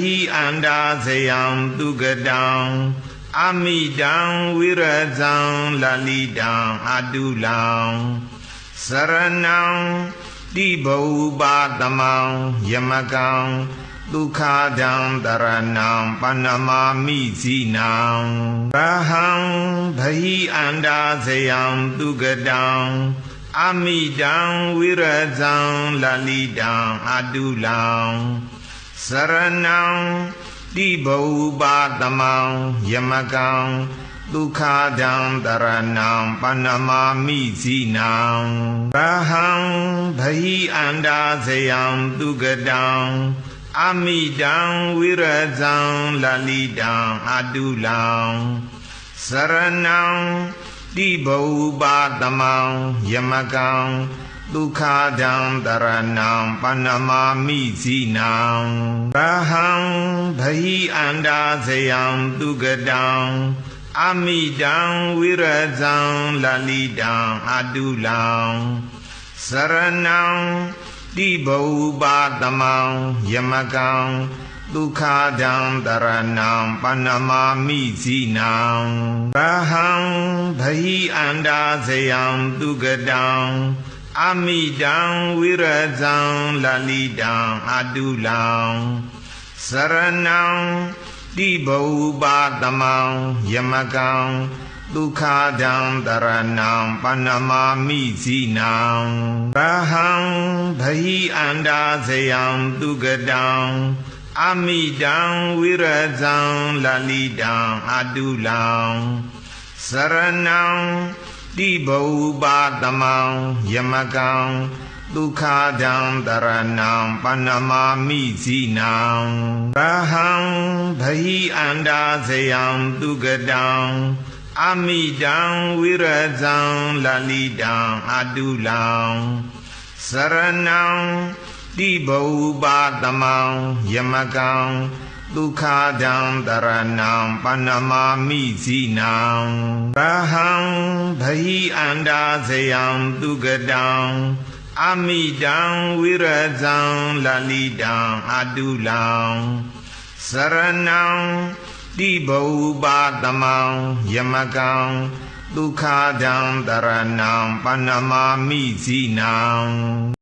ဟိအန္တာဇယံသူကတံအမိတံဝိရဇံလလိတံအတုလံစရဏံတိဘူပါတမံယမကံဒုက္ခဒံတရဏံပဏမာမိဇိနံရဟံဘဟိအန္တာဇယံသူကတံအမိတံဝိရဇံလလိတံအတုလံ စရဏံတိဘူပါတမံယမကံဒုက္ခဒံတရဏံပဏမာမိဇိနံရဟံဘဟိအန္တာဇယံသူကတံအမိတံဝိရဇံလလိတံအတုလံစရဏံတိဘူပါတမံယမကံ ဒုက္ခဒံတရဏံပဏမာမိဇိနံရဟံဘဟိအန္တာဇယံသူကတံအမိတံဝိရဇံလလိတံအတုလံစရဏံတိဘူပါတမံယမကံဒုက္ခဒံတရဏံပဏမာမိဇိနံရဟံဘဟိအန္တာဇယံသူကတံ အမိတံဝိရဇံလလိတံအတုလံစရဏံတိဘူပါတမံယမကံဒုက္ခဒံတရဏံပဏမာမိဇိနံရဟံဘဟိအန္တာဇယံသူကတံအမိတံဝိရဇံလလိတံအတုလံစရဏံ တိဘူပါတမံယမကံဒုက္ခဒံတရဏံပဏမာမိဇိနံရဟံဘဟိအန္တာဇယံသူကတံအမိတံဝိရဇံလလိတံအတုလံစရဏံတိဘူပါတမံယမကံဒုက္ခဒံတရဏံပဏမာမိဇိနံရဟံဘ ဟိအန္တာဇယံသူကတံအမိတံဝိရဇံလလိတံအတုလံစရဏံတိဘူပါတမံယမကံဒုက္ခဒံတရဏံပဏမာမိဇိနံ